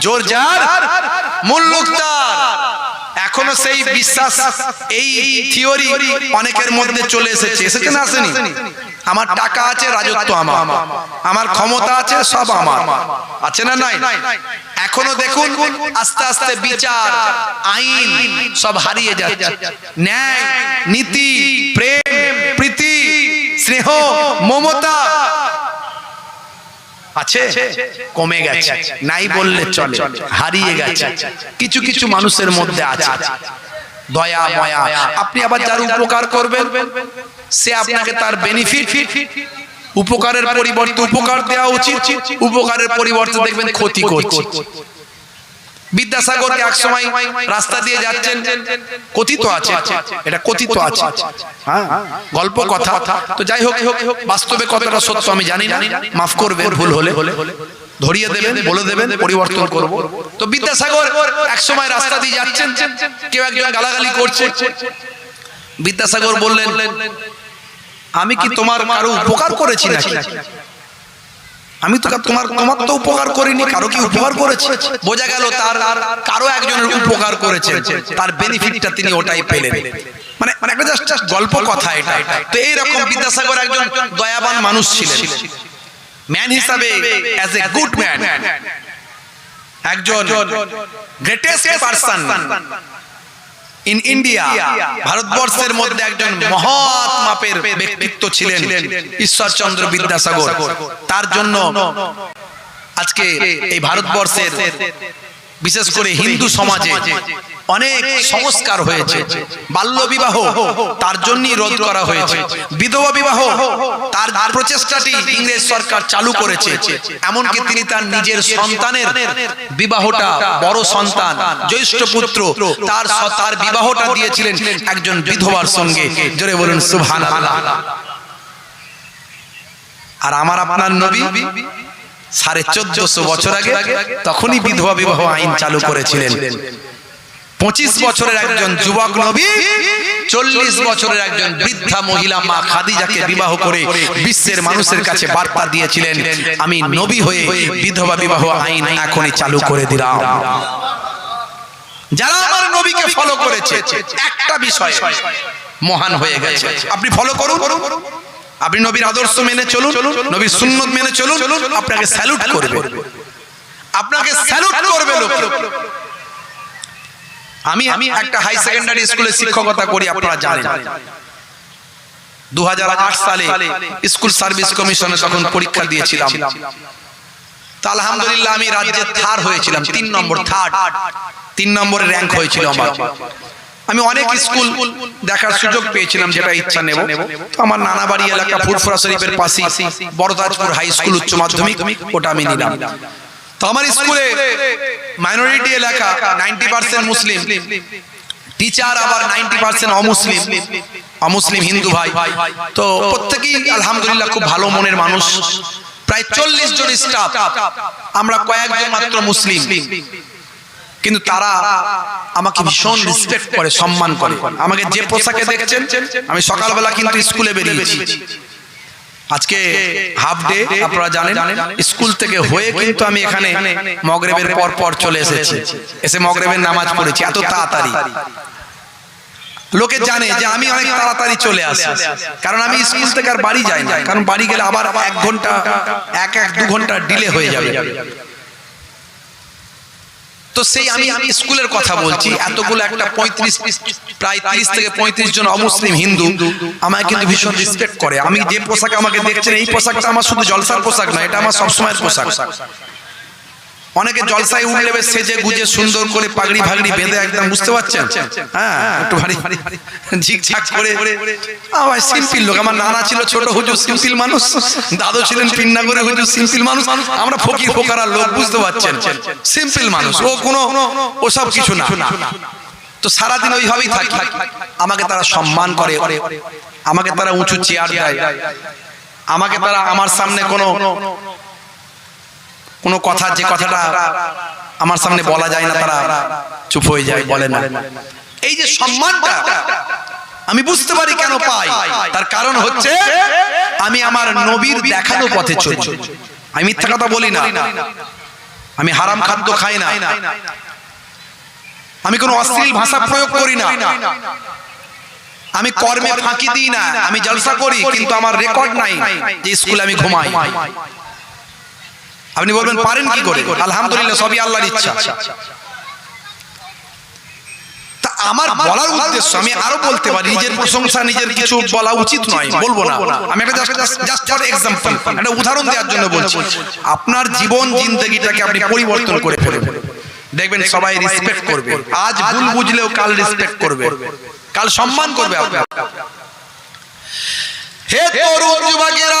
জোর যার এখনও সেই বিশ্বাস, এই থিওরি অনেকের মধ্যে চলে এসেছে। এসেছে না আসেনি? আমার টাকা আছে, রাজত্ব আমার। আমার ক্ষমতা আছে, সব আমার। আছে না নাই? এখনও দেখুন, আস্তে আস্তে বিচার, আইন সব হারিয়ে যাচ্ছে। ন্যায়, নীতি, প্রেম, প্রীতি, স্নেহ, মমতা আছে? কমে গেছে। নাই বললে চলে। হারিয়ে গেছে। কিছু কিছু মানুষের মধ্যে আছে। দয়া ময়া। আপনি আবার যার উপকার করবেন সে আপনাকে তার বেনিফিট উপকারের পরিবর্তে উপকার দেওয়া উচিত উপকারের পরিবর্তে দেখবেন ক্ষতি করছে। বিদ্যাসাগরকে এক সময় রাস্তা দিয়ে যাচ্ছেন। কথিত আছে। এটা কথিত আছে। হ্যাঁ। গল্প কথা। তো যাই হোক বাস্তবে কতটা সত্য আমি জানি না। মাফ করবেন ভুল হলে ধরিয়ে দেবেন বলে দেবেন পরিবর্তন করব। তো বিদ্যাসাগর এক সময় রাস্তা দিয়ে যাচ্ছেন। কেউ একজন গালাগালি করছে। বিদ্যাসাগর বললেন আমি কি তোমার কারও উপকার করেছি নাকি? আমি তো তোমার তোমার তো উপকার করিনি, কারও কি উপকার করেছে? বোঝা গেল তার কারও একজনের উপকার করেছে। তার বেনিফিটটা তিনি ওটাই পেলেন। মানে মানে জাস্ট গল্প কথা এটা। তো এইরকম বিদ্যাসাগর একজন দয়াবান মানুষ ছিলেন। ম্যান হিসাবে as a man in India ভারতবর্ষের মধ্যে একজন মহৎ মাপের ব্যক্তিত্ব ছিলেন ঈশ্বরচন্দ্র বিদ্যাসাগর। তার জন্য আজকে এই ভারতবর্ষের বিশেষ করে হিন্দু সমাজে অনেক সংস্কার হয়েছে। বাল্য বিবাহ তার জন্যই রোধ করা হয়েছে। বিধবা বিবাহ তার প্রচেষ্টাটি ইংরেজ সরকার চালু করেছে। এমনকি তিনি তার নিজের সন্তানের বিবাহটা বড় সন্তান জ্যৈষ্ঠ পুত্র তার তার বিবাহটা দিয়েছিলেন একজন বিধবার সঙ্গে। জোরে বলুন সুবহান আর আমার আপনার নবী? সাড়ে চোদ্দশো বছর আগে তখনই বিধবা বিবাহ আইন চালু করেছিলেন। পঁচিশ বছরের একজন যুবক নবী চল্লিশ বছরের একজন বৃদ্ধা মহিলা মা খাদিজাকে বিবাহ করে বিশ্বের মানুষের কাছে বার্তা দিয়েছিলেন আমি নবী হয়ে বিধবা বিবাহ আইন এখনই চালু করে দিলাম। যারা আমার নবীকে ফলো করেছে একটা বিষয় মহান হয়ে গেছে। আপনি ফলো করুন। আপনি নবীর আদর্শ মেনে চলুন নবীর সুন্নত মেনে চলুন আপনাকে স্যালুট করবে। আপনাকে স্যালুট করবে লোক। আমি আমি একটা হাই সেকেন্ডারি স্কুলে শিক্ষকতা করি আপনারা জানেন। দু হাজার আট সালে স্কুল সার্ভিস কমিশনে তখন পরীক্ষা দিয়েছিলাম। তা আলহামদুলিল্লাহ আমি রাজ্যে থার্ড হয়েছিলাম তিন নম্বর থার্ড তিন নম্বরের র্যাঙ্ক হয়েছিল আমার। আমি অনেক স্কুল দেখার সুযোগ পেয়েছিলাম যেটা ইচ্ছা নেব। তো আমার নানা বাড়ি এলাকা ফুরফুরা শরীফের পাশে বড়দাজপুর হাই স্কুল উচ্চ মাধ্যমিক ওটা আমি নিলাম। তো আমার স্কুলে মাইনরিটি এলাকা নাইনটি পার্সেন্ট মুসলিম টিচার আবার নাইনটি পার্সেন্ট অমুসলিম। অমুসলিম। হিন্দু ভাই। তো প্রত্যেকেই আলহামদুলিল্লাহ খুব ভালো মনের মানুষ। প্রায় চল্লিশ জন স্টাফ আমরা কয়েকজন মাত্র মুসলিম। কিন্তু তারা আমাকে ভীষণ রেসপেক্ট করে সম্মান করে। আমাকে যে পোশাকে দেখছেন আমি সকালবেলা কিন্তু স্কুলে বেরিয়েছি। আজকে হাফ ডে আপনারা জানেন স্কুল থেকে হয়ে কিন্তু আমি এখানে মগরেবের পর পর চলে এসেছি। এসে মগরেবের নামাজ পড়েছি এত তাড়াতাড়ি। লোকে জানে যে আমি অনেক তাড়াতাড়ি চলে আসি কারণ আমি স্কুল থেকে আর বাড়ি যাই না। কারণ বাড়ি গেলে আবার এক ঘণ্টা এক এক দু ঘণ্টা ডিলে হয়ে যাবে। তো সেই আমি আমি স্কুলের কথা বলছি। এতগুলো একটা পঁয়ত্রিশ, প্রায় তিরিশ থেকে পঁয়ত্রিশ জন অমুসলিম হিন্দু আমায় কিন্তু ভীষণ রেসপেক্ট করে। আমি যে পোশাক আমাকে দেখছেন, এই পোশাকটা আমার শুধু জলসার পোশাক না, এটা আমার সবসময়ের পোশাক। অনেকে জলসায় উঠলে সেজে গুজে সুন্দর করে পাগড়ি ভাগড়ি বেঁধে একদম বুঝতে পারছেন? হ্যাঁ একটু ভারী ঝিকঝাক করে। আমার সিম্পল লোক আমার নানা ছিল ছোট হুজুর সিম্পল মানুষ। দাদু ছিলেন পিন্না করে হুজুর সিম্পল মানুষ। আমরা ফকির ফোকারা লোক বুঝতে পারছেন? সিম্পল মানুষ। ও কোনো ওসব কিছু না। তো সারাদিন ওইভাবেই থাকি। আমাকে তারা সম্মান করে। আমাকে তারা উঁচু চেয়ার দেয়। আমাকে তারা আমার সামনে কোনো কোনো কথা, যে কথাটা আমার সামনে বলা যায় না, তারা চুপ হয়ে যায়, বলে না। এই যে সম্মানটা আমি বুঝতে পারি কেন পাই, তার কারণ হচ্ছে আমি আমার নবীর দেখানো পথে চলি। আমি মিথ্যা কথা বলি না। আমি হারাম খাদ্য খাই না। আমি কোনো অশ্লীল ভাষা প্রয়োগ করি না। আমি কর্মে ফাঁকি দিই না। আমি জলসা করি, কিন্তু আমার রেকর্ড নাই যে স্কুলে আমি ঘুমাই। আপনি বলবেন পারেন কি করে? আলহামদুলিল্লাহ সবই আল্লাহর ইচ্ছা। তা আমার বলার উদ্দেশ্য আমি আরও বলতে পারি নিজের প্রশংসা নিজের কিছু বলা উচিত নয় বলব না। আমি একটা জাস্ট ফর এক্সাম্পল একটা উদাহরণ দেওয়ার জন্য বলছি। আপনার জীবন জিন্দগিটাকে আপনি পরিবর্তন করে ফেলবেন। দেখবেন সবাই রেসপেক্ট করবে। আজ ভুল বুঝলেও কাল রেসপেক্ট করবে। কাল সম্মান করবে আপনার। হে তরুণ যুবকেরা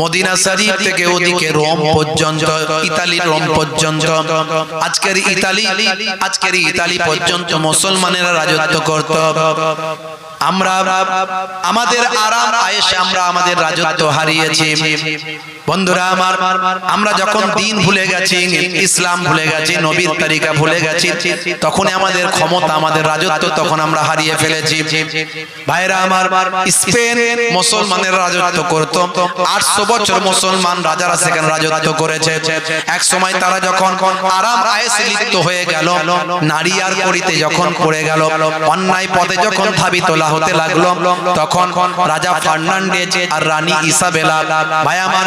মদিনা শরীফ থেকে ওদিকে রোম পর্যন্ত ইতালি রোম পর্যন্ত আজকের ইতালি আজকের ইতালি পর্যন্ত মুসলমানেরা রাজত্ব করত। আমরা আমাদের আরাম আয়েশে আমরা আমাদের রাজত্ব হারিয়েছি। বন্ধুরা আমার আমরা যখন দিন ভুলে গেছি ইসলাম ভুলে গেছি নবীর তালিকা ভুলে গেছি তখন আমাদের ক্ষমতা আমাদের রাজত্ব তখন আমরা হারিয়ে ফেলেছি। ভাইরা আমার স্পেন মুসলমানের রাজত্ব করত। আটশো বছর মুসলমান রাজারা সেখানে রাজত্ব করেছে। এক সময় তারা যখন আরাম আয়েসে লিপ্ত হয়ে গেল নারী আর করিতে যখন পড়ে গেল অন্যায় পথে যখন ধাবি তোলা হতে লাগল তখন রাজা ফার্নান্ডেজ আর রানী ইসাবেলা ভাই আমার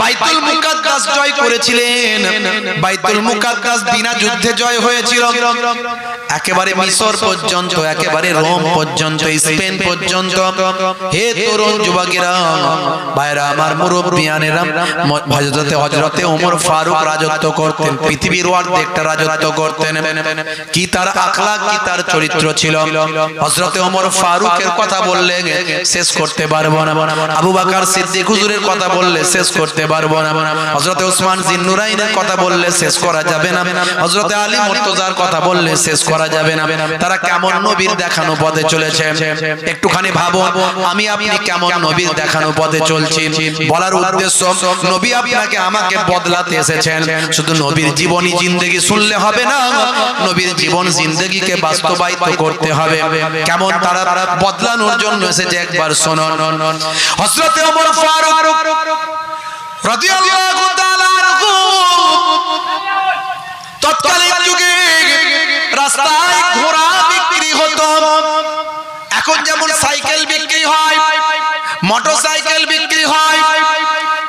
বাইতুল মুকাদ্দাস জয় করেছিলেন। বাইতুল মুকাদ্দাস বিনা যুদ্ধে জয় হয়েছিল। একেবারে মিশর পর্যন্ত একেবারে রোম পর্যন্ত স্পেন পর্যন্ত। হে তরুণ যুবকেরা ভাইরা আমার মুরব্বিয়ানেরা হযরতে হযরতে ওমর ফারুক রাজত্ব করতেন পৃথিবীর অর্ধেকটা রাজত্ব করতেন। কি তার আখলাক কি তার চরিত্র ছিল? হযরতে ওমর ফারুকের কথা বললে শেষ করতে পারব না। আবু বকর সিদ্দিক হুজুরের কথা বললে শেষ করতে পারব না। হযরতে ওসমান জিন্নুরাইনের কথা বললে শেষ করা যাবে না। হযরতে আলী মুর্তজার কথা বললে শেষ করা যাবে না। তারা কেমন নবীর দেখানো পথে চলেছে? একটুখানি ভাবো, আমি আপনি কেমন নবীর দেখানো পথে চলছি? বলার উদ্দেশ্য, নবী আপনাকে আমাকে বদলাতে এসেছেন। শুধু নবীর জীবনী জিন্দেগি শুনলে হবে না, নবীর জীবন জিন্দেগিকে বাস্তবায়িত করতে হবে। কেমন তারা বদলানোর জন্য এসেছে একবার শোনো। হযরতে ওমর ফারুক তৎকালীন যুগে রাস্তায় ঘোড়া বিক্রি হতো। এখন যেমন সাইকেল বিক্রি হয় মোটর সাইকেল বিক্রি হয়,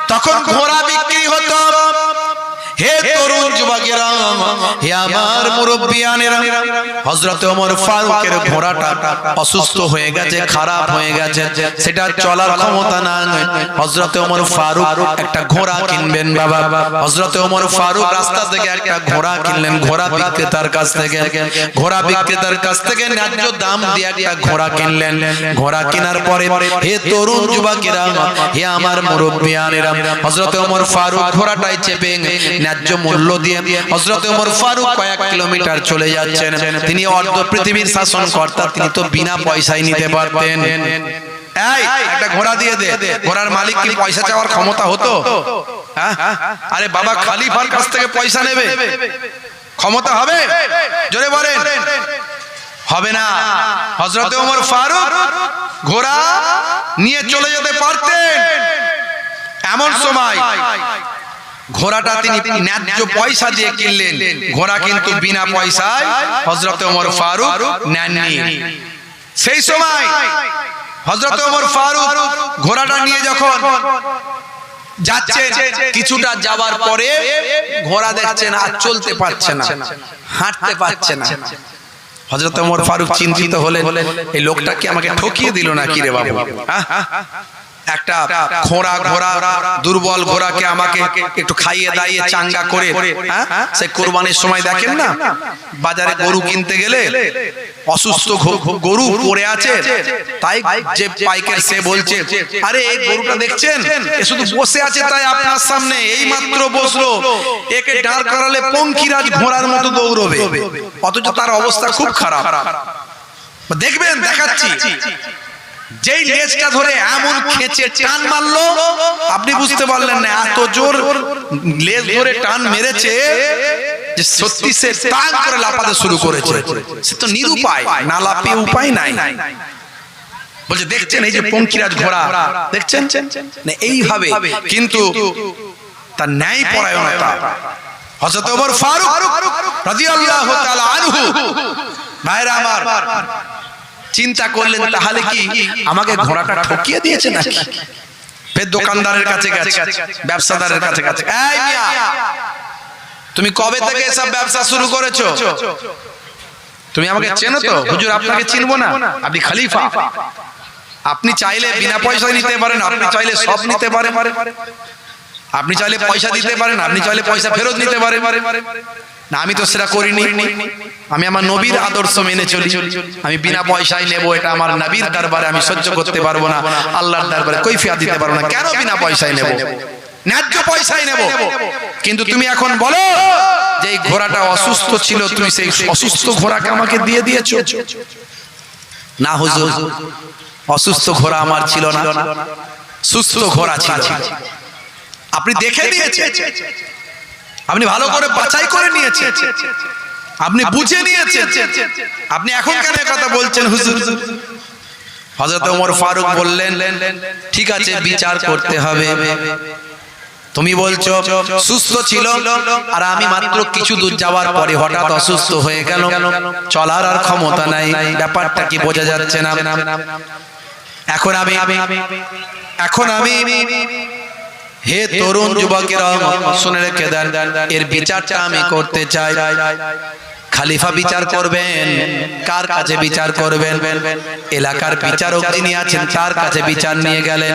তখন ঘোড়া বিক্রি হতো। হে তরুণ যুবকেরা হে হযরত ওমর ফারুকের ঘোড়াটা অসুস্থ হয়ে গেছে, খারাপ হয়ে গেছে, সেটা চলার ক্ষমতা হযরত ওমর ফারুক একটা ঘোড়া কিনবেন বাবা। হযরত ওমর ফারুক রাস্তা থেকে একটা ঘোড়া কিনলেন, ঘোড়া বিক্রেতার কাছ থেকে। ঘোড়া বিক্রেতার কাছ থেকে ন্যায্য দাম দিয়ে একটা ঘোড়া কিনলেন। ঘোড়া কেনার পরে, হে তরুণ যুবকেরা, হে আমার হযরত ওমর ফারুক ঘোড়াটায় চেপে ন্যায্য মূল্য দিয়ে হযরত ওমর ফারুক কয়েক কিলোমিটার চলে যাচ্ছেন। তিনি অর্ধ পৃথিবীর শাসন কর্তা তিনি তো বিনা পয়সায় নিতে পারতেন। ঘোড়া দিয়ে দে। ঘোড়ার মালিক পয়সা ক্ষমতা হতো? হ্যাঁ? আরে বাবা কাছ থেকে পয়সা নেবে? ক্ষমতা হবে না। হযরত ওমর ফারুক ঘোড়া নিয়ে চলে যেতে পারতেন। এমন সময় ঘোড়াটা তিনি ন্যায্য পয়সা দিয়ে কিনলেন। ঘোড়া কিন্তু বিনা পয়সায় হজরত ওমর ফারুক নেননি। সেই সময় হজরত ওমর ফারুক ঘোড়াটা নিয়ে যখন যাচ্ছে কিছুটা যাবার পরে ঘোড়া দেখছেন আর চলতে পারছে না হাঁটতে পারছে না। হজরত ওমর ফারুক চিন্তিত হলেন এই লোকটা কি আমাকে ঠকিয়ে দিল না কি রে বাবু? একটা খোঁড়া ঘোড়া, দুর্বল ঘোড়াকে আমাকে একটু খাইয়ে দাইয়ে চাঙ্গা করে হ্যাঁ? সে কোরবানির সময় দেখেন না? বাজারে গরু কিনতে গেলে অসুস্থ গরু পড়ে আছে, তাই যে পাইকার সে বলছে, আরে, এই গরুটা দেখছেন? এ শুধু বসে আছে তাই আপনার সামনে এই মাত্র বসল। একে দাঁড় করালে পঙ্কিরাজ ঘোড়ার মতো দৌড়বে। অথচ তার অবস্থা খুব খারাপ। দেখবেন, দেখাচ্ছি। যেই লেজটা ধরে এমন খেচে টান মারলো আপনি বুঝতে পারলেন না এত জোর লেজ ধরে টান মেরেছে যে সত্যি সে টান করে লাফাতে শুরু করেছে। সে তো নিরুপায় না লাফিয়ে উপায় নাই। বলছে দেখছেন এই যে পঙ্কিরাজ ঘোড়া দেখছেন? না এইভাবে কিন্তু তার ন্যায় পরায়ণতা হযরত ওমর ফারুক রাদিয়াল্লাহু তাআলা আনহু। ভাইরা আমার চিন্তা করলেন তাহলে কি আমাকে ঘোড়াটা ঠকিয়ে দিয়েছে নাকি? ফের দোকানদারের কাছে গেছে ব্যবসাদারের কাছে গেছে। এই মিয়া তুমি কবে থেকে এসব ব্যবসা শুরু করেছ? তুমি আমাকে চেনো তো? হুজুর আপনাকে চিনবো না। আপনি খলিফা। আপনি চাইলে বিনা পয়সায় নিতে পারেন আপনি চাইলে সব নিতে পারেন। আপনি চাইলে পয়সা দিতে পারেন আপনি চাইলে পয়সা ফেরত নিতে পারেন। না, আমি তো সেটা করিনি। আমি আমার নবীর আদর্শ মেনে চলি। আমি বিনা পয়সায় নেব এটা আমার নবীর দরবারে আমি সহ্য করতে পারব না। আল্লাহর দরবারে কৈফিয়া দিতে পারব না। কেন বিনা পয়সায় নেব? ন্যায্য পয়সায় নেব। কিন্তু তুমি এখন বলো যে ঘোড়াটা অসুস্থ ছিল, তুমি সেই অসুস্থ ঘোড়াকে আমাকে দিয়ে দিয়েছ। না, হুজুর, অসুস্থ ঘোড়া আমার ছিল না। সুস্থ ঘোড়া ছিল। আপনি দেখে দিয়েছেন। আপনি ভালো করে বাছাই করে নিয়েছেন। আপনি বুঝে নিয়েছেন। আপনি এখন কেন কথা বলছেন হুজুর? হযরত ওমর ফারুক বললেন ঠিক আছে বিচার করতে হবে। তুমি বলছো সুস্থ ছিল আর আমি মাত্র কিছু দূর যাওয়ার পরে হঠাৎ অসুস্থ হয়ে গেল। চলার আর ক্ষমতা নাই। ব্যাপারটা কি বোঝা যাচ্ছে না? এখন আমি এখন আমি হে তরুণ যুবকেরা শুনে রেখে দেন এর বিচারটা আমি করতে চাই। খালিফা বিচার করবেন কার কাছে বিচার করবেন? এলাকার বিচারক যিনি আছেন তার কাছে বিচার নিয়ে গেলেন।